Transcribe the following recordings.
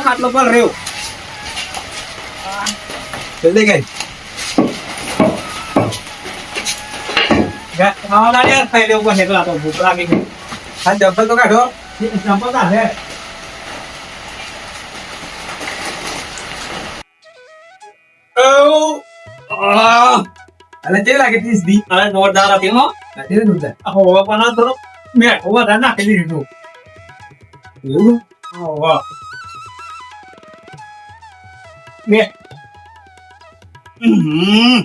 ખાટલો તો હા કાઢો ચંપલ કાઢે એટલે તે લાગે ત્રીસ દી. અરે જોરદાર હતી હો. દે ઉધર. આ હોવા પણ થોડો મેં હોવા ધાર નાખી દીધું એવું? હોવા. બે હમ.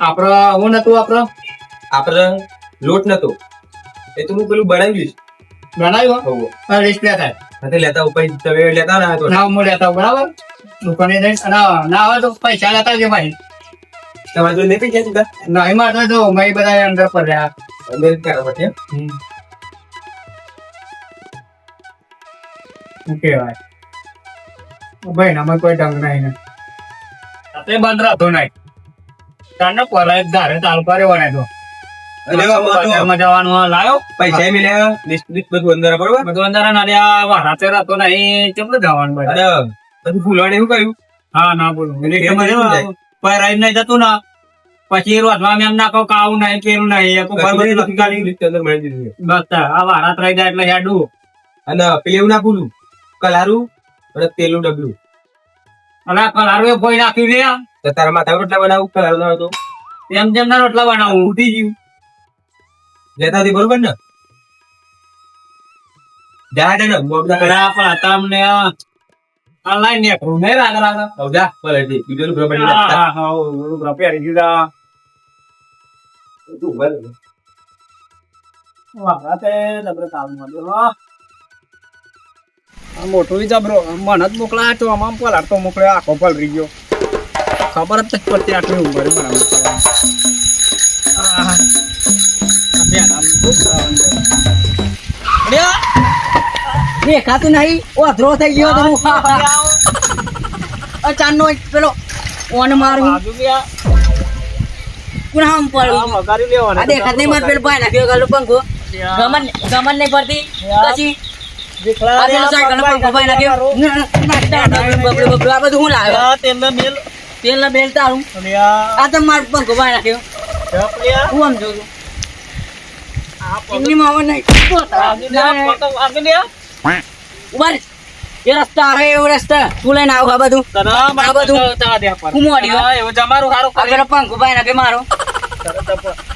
આપડે હું નતું આપડે આપણે લોટ નતો. એ તો હું પેલું બનાવી બનાવ્યો હોવો. ડિસ્પ્લે થાય. નથી લેતા ઉપર તમે લેતા ના તો. ના હું લેતા બરાબર? દુકાને જઈને ના ના આવે તો પૈસા લેતા જ ભાઈ તમારે નહીં પૈસા ના એમાં તો જો મેં બધા અંદર પર રહ્યા. અંદર કરો પછી કહેવાય? ભાઈ નામાં કોઈ ઢંગ નહીં ને. તે બંધ રાતો નહીં. તારને પરાય ધારે ચાલુ કર્યો ને તો જવાનું લાયો. પૈસા મળ્યા લેવા લિસ્ટ બધું અંદર બરોબર? બધું અંદર નડ્યા વારાતે રાતો નહીં જવાનું ભાઈ? બધું ફૂલવાને એવું કહ્યું હા ના બોલું નહીં જતું ના પછી રોજમાં એમ ના કહું કે નહીં પેલું નહીં બસ આ વારાત રહી જાય એટલે હેડું. અને પેલું એવું ના ભૂલું. કલારું અને તેલનું ડબલું. અને આ કલારું એ ફોઈ નાખ્યું તો તારા માથા રોટલા બનાવું? કલારું એમ જેમ ના રોટલા બનાવું ઉઠી ગયું. લેતા હતી બરોબર ને? જા જા ને મોગદા કરા પણ હતા અમને ઓનલાઈન ને કરું નહીં રાગ રાગ હવ જા ભલે જી વિડિયો નું બરોબર હા હા ઓલું પહેરી દીધા તું કામ મળ્યો હો. આ મોટું જબરો મને જ મોકલા તો આમ પલાર તો મોકલ્યો આખો પલરી ગયો. ખબર જ નથી પડતી આટલી ઉંમરે મને મોકલ્યા દેખાતું નહીં ઓધરો થઈ ગયો તો હું જ પેલો ઓન મારું. બાજુ ગયા. કોણ આમ પડ્યું વઘારી દેખાત નહીં માર પેલો ભાઈ નાખ્યો ગલો પંખો. ગમન ગમન નહીં પડતી. પછી? તેલ ના બેલ. તારું. આ તો મારો પંખો ભાઈ નાખ્યો હું આમ જોઉં એમની મામા નહીં આગળ આગળ. ઊભા. એ રસ્તા આવે એવો રસ્તા તું લઈને આવ આ બધું આ બધું જવા દે પર. હું મોડ્યો. હા, એવું જમારું હારું આ કરી. પેલો પંખો ભાઈ નાખે મારો.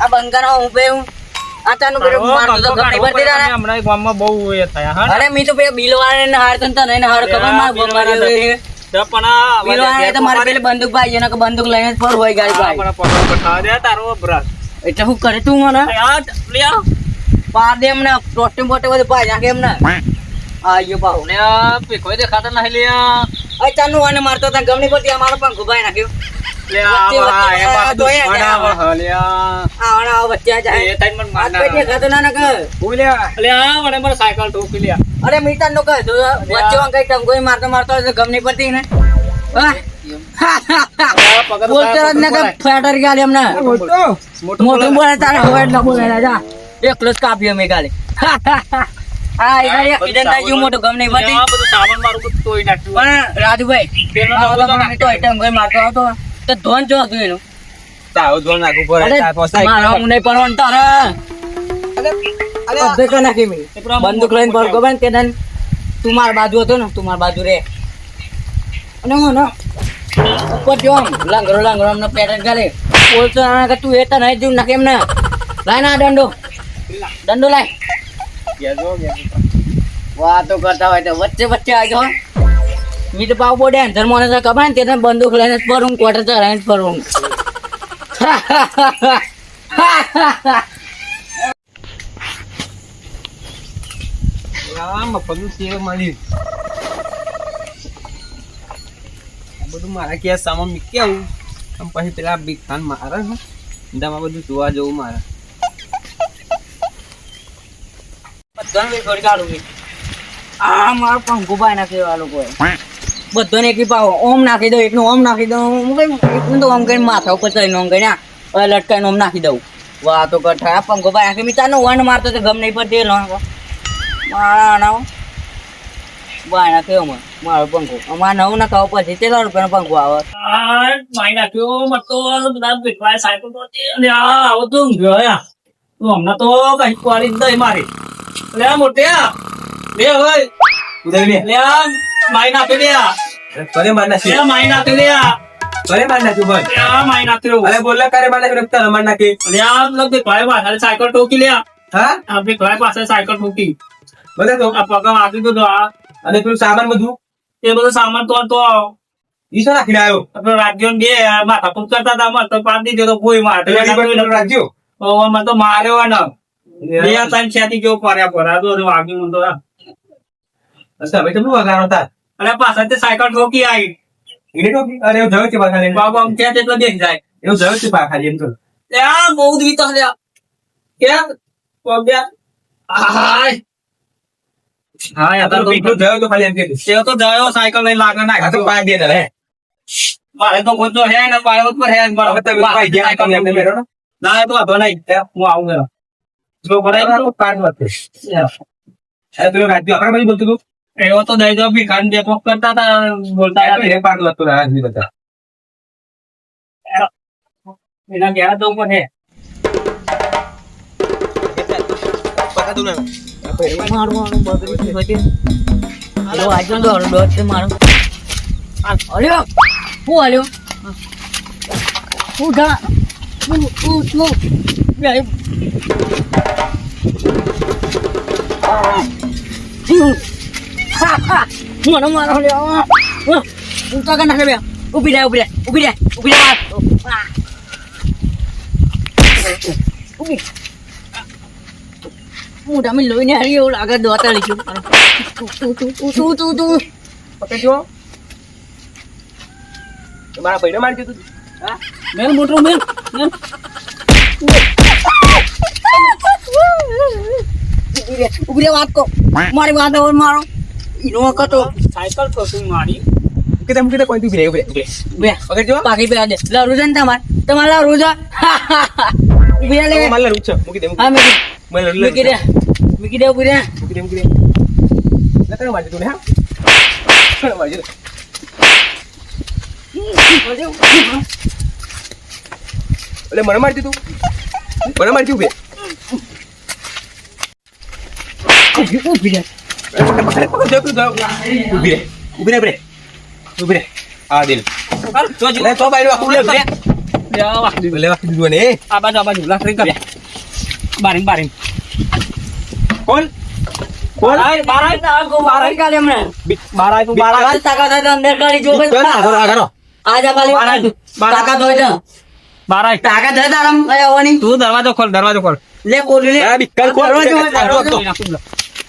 આ બંગાનો હું બે હું અરે બંદૂક ભાઈ એના કે બંદૂક લઈને જ ફર હોય ગાડી. એટલે હું કરે તું મને પાર દે એમને ટોટી બોટે બધું પાઈ નાખે એમને. આ યો પાહુ ને આ ભીખોય દેખાતા નહીં ચાનું આને મારતો તા ગમણી પરથી અમારો પણ નાખ્યો. લે આ આ વચ્ચે જાય. એ તાઈ મને આ દેખાતો ના લે આ સાયકલ ઠોકી લે અરે મીટર નો કહે તો વચ્ચે વાં કઈ ટંગોઈ મારતો મારતો ગમની પડતી ને. હા? બોલતો જ ને ફેટર ગયા એમને. મોટું મોટું બોલે તારે હવે ન બોલે જા એકલો જ કાપ્યો મેં કાલે. બંદૂક લઈને પર ગમે તે તું મારા બાજુ હતો ને તું મારા બાજુ રે. અને હું ને ઉપર જો આમ લાંગરો લાંગરો અમને પેટર્ન કરે બોલતો તું એ તો નહીં જીવ નાખે એમને. લાય ના દંડો. દંડો લાય ગેજો, ગેજો. વાતો કરતા હોય તો વચ્ચે વચ્ચે આવજો હો. મી તો પાવ બોડે અંધર મને તો ખબર ને તેને બંદૂક લઈને જ ફરું ક્વાર્ટર ચલાવીને જ ફરું આ મફતનું સેવ મળ્યું. આ બધું મારા ક્યાં સામાન મૂકી આવું આમ પછી પેલા બી ખાન મારે છે બધામાં બધું જોવા જવું મારે બધાને થોડી કાઢું આ મારો પંખો ભાઈ ના કેવા લોકો બધાને એકી પાવો ઓમ નાખી દઉં એકનું ઓમ નાખી દઉં. હું કઈ એકનું તો ઓમ કરીને માથા ઉપર ચડીને ઓમ કરીને હવે લટકાઈને ઓમ નાખી દઉં. વાહ તો કઠા આ પંખો ભાઈ આખી મિતાનો વન મારતો તો ગમ નહીં પડતી લો મારા આના બાયના કેવો મને. મારો પંખો. અમારે નવું ના ખાવ પછી તેલા રૂપિયાનો પંખો આવે. આ નાખ્યો મતો બધા ભેટવાય સાયકલ તો હતી. અને આ આવો તો ઊંઘ્યો હમણાં તો કઈ કવારી જ નહીં મારી. લે મોટિયા. લે હોય ઉદય લે. લે માઈ લે આ. કરે માર લે નાખી આ માઈ નાખ્યો લે કરે માર નાખ્યું ભાઈ. લે માઈ નાખી અરે બોલ કરે માર નાખ્યું રક્ત માર નાખી. લે આ પેલો ભેટવાય પાછળ સાયકલ ઠોકી લે હા? આ ભાઈ પાસે સાયકલ ટોકી. બધા તો. આ પગમ આપી દીધો આ. અને પેલું સામાન બધું? એ બધો સામાન તો તો ઈ શું આવ્યો આપણે રાજ્યો બે માથા કરતા હતા અમારે તો પાડી દીધો તો કોઈ પેલા પેલું ઓ મને તો માર્યો ને બે ત્રણ છેતી કેવો ફર્યા ફર્યા તો વાગી મને તો અચ્છા ભાઈ તમે વગાડો તાર અરે પાછળ તે સાયકલ ઠોકી આવી એને ટોપી અરે એવું જવું છે પાછા લઈને. બાબા આમ ક્યાં તેટલો દેખ જાય એવું જવું છે પાછા એમ તો ત્યાં બહુ જ વીતો હલ્યા કેમ પગ્યા હાય હા યાર તારું પીઠું જવું તો ખાલી એમ કીધું તે તો જયો સાયકલ લઈને લાગે ના આ તો પાંચ દે હે મારે તો કોઈ તો હે ને પાયો ઉપર હે ને હવે તમે ભાઈ જ્યાં તમને એમને મેળવો ને ના એ તો વાંધો નહીં હું આવું મેળો એવો તો દઈ દો કાન ડેપો કરતા હતા બોલતા હતા. એ પાંચ વાત તો રાજ્ય બધા. એના ઘેર તો ઉપર હે. મારું. મને મારો લેવા તો કઈ નાખે બે ઊભી રહે ઊભી રહે ઊભી રહે ઊભી રહે હું તમે લોહીને હારી એવું લાગે દોતા લઈશું તું તું તું તું તું તમારા ભાઈને મારી દીધું હા મેલ મોટો મેલ મેલ ઊભી રે ઊભી રે વાત કો મારી. વાત ઓર મારો ઈનો કતો સાયકલ ઠોકી મારી. કે તમે મૂકી કોઈ તું ઊભી રહે, ઊભી રહે, ઊભી રહે. પાકી પે દે. લા રોજન ને તમાર? તમાર લારું છે? ઊભી રે લે. હવે રૂચ મૂકી દે હા મેકી. મને લડવું મૂકી દે. મૂકી દે ઊભી રે મૂકી દે મૂકી દે. લે, તને મારી દીધું ને, હા? તને મારી દીધું. એટલે મને મારી દીધું મને મારી દીધું બે ઊભી હોય તો બારાય તું દરવાજો ખોલ દરવાજો ખોલ લે કોલી લે બિકલ ખોલ. દરવાજો. ખોલ.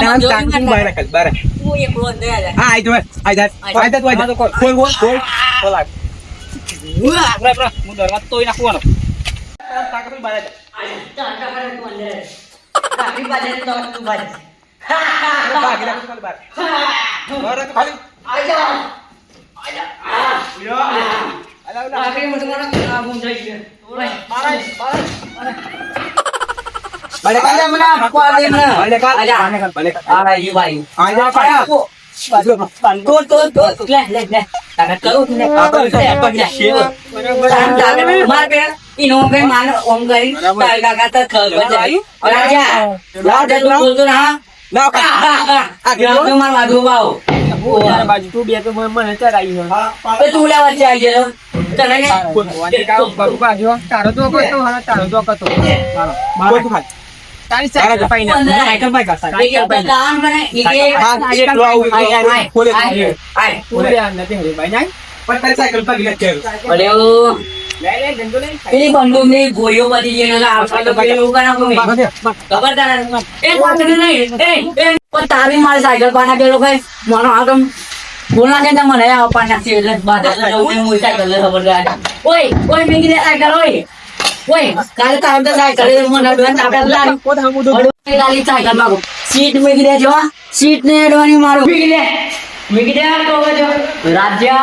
વાળા ખાલી- તું રાખ, બહાર રાખ. હું આ આઈ આઈ જા. આઈ જા, તું આઈ જા. આઈ તું અંદર તો તું ખાલી. આઈ જા. આઈ જા. આ. આ. ઓય. બાલે કાઢ. આજા મને આ દે મને. આજા. બાલે કાઢ. આ એ ભાઈ. આઈ જા, આ આપો. તો તો તો લે લે લે. તાકાત કરો તું લે આ તો લે, પગ લે. તાકાત, તાકાત. માર બે ઈનો કઈ માન ઓમ કરી. તાર કાકા તો ખબર જાય રાજા રાજા તું બોલતો ના ના, કાઢ. આ ગ્રામ માર વાદુ બાવ બાજુ તું બે તો મને ચડાવી હા તું લેવા આવી ગયો ને તારો તો તારો તો ખોલ તું. તારી તારા સાઈકલ પાઈ ના. સાયકલ પાઈ કા હા, આવું, આય, ખોલે. આય, નથી હરી ભાઈ પણ તારી સાયકલ ઓ, પેલી બંદૂકની ગોળીઓ બધી છે આવતા તો પેલી એવું કરા તમે. ખબર તારે? એ વાંધો નહીં. એ, એ, પણ તારી મારી સાયકલ પર નાખેલો કઈ મને આગમ તો કે મને આ પાના નાખી એટલે બાધા જવું હું સાયકલ ઓય ઓય મેં કીધે સાયકલ ઓય. ઓય કાલે તારે મને માગો સીટ. સીટ ને મારું. દે. દે તો જો. રાજ્ય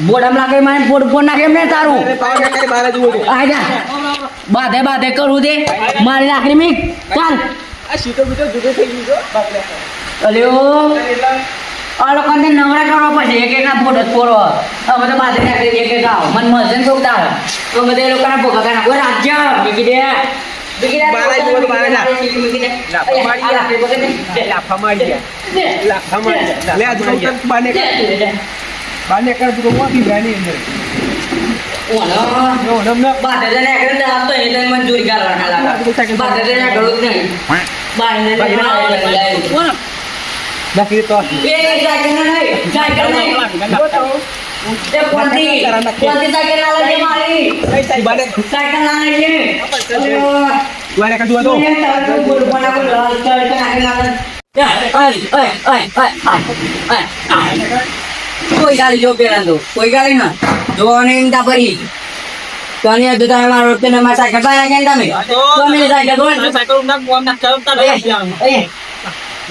બોડમ લાગે મારે બોડ નાખે જ. બાધે બાધે કરું દે. મારી લાકડી મી. ચાલ. આ સીટો બીટો જુદો થઈ ગયો અલ્યો. આ લોકોને નવરા કરવા પડશે. એક એક ના ફોટો પોરો હવે તો બાધે નાખી એક એક આવ મન મળશે ને કોક દાવ તો બધા એ લોકોના ભોગા કાઢા કોઈ રાજ્ય મૂકી દે. મૂકી દે. બારા જુઓ તો બારા જા. મૂકી દે. લાફા મારી આ લાકડી પકડ દે. લાફા મારી ગયા. દે. લાફા મારી ગયા. લે આ જુઓ તો બહાર નીકળ. દે, દે, દે. બહાર નીકળ તો મોટી ગાડી અંદર. ઓનો. જો નમને બાધે તો નાખી દે, આપ તો એ તો મંજૂરી કરવાના લાગે. બાધે તો નાખવું જ નહીં. બાધે તો નાખવું. નાખી દે તો એ સાયકલ નહીં, સાયકલ નહીં. એ કોણથી? કોણથી સાયકલ ના લઈએ મારી? બહાર નીકળ. સાયકલ ના લઈએ. બહાર નીકળ જુઓ તો. એ તારે તો બોલ પણ આપણે લાલ કલર કે નાખી નાખે. એ, ઓય, ઓય, ઓય, ઓય,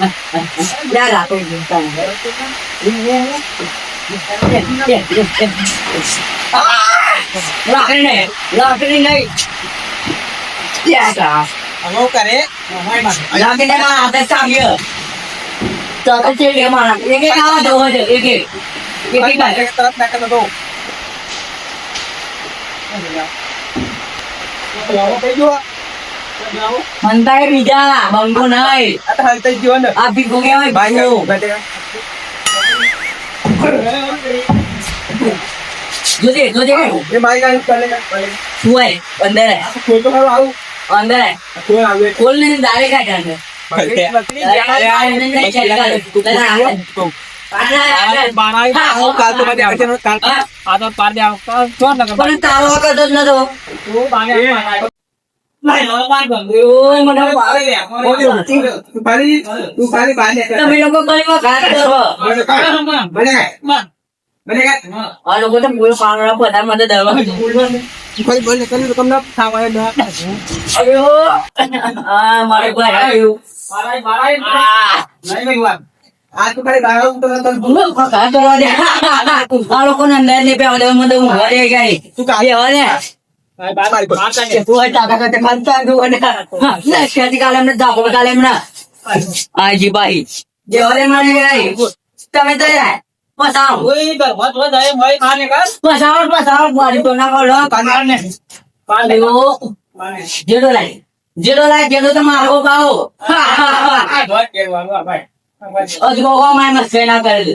કોઈ કોઈ ના ને એ, એ. લે રાખો. લાકડી નહીં લાકડી નહીં. હવે કરે લાકડી મારા હાથે ચાવીએ. તો તો છે કે મારા એક એક આવા જવો છે એક એક એક એક બાજુ. તરત નાખતો તો થઈ ગયો મંદાય બીજા બંગો નહીં આ તો હાલ થઈ ને આ ભીખો કહેવાય બાય જોજે જોજે. એ મારી ગાડી ચાલે શું અંદર કોઈ તો ખરું આવું. અંદર કોઈ ને દાવે તારો જ નતો. તમે લોકો. મને ને ના. હું અંદર પેવા દે. મને ઊંઘવા દે ગઈ. તું કાલ બેહવા હા. તમે તો. જેડો લાય. જેડો લાય જેડો તો મારો પાવો હજુ કહો મારે મસ્ત ના કરી દે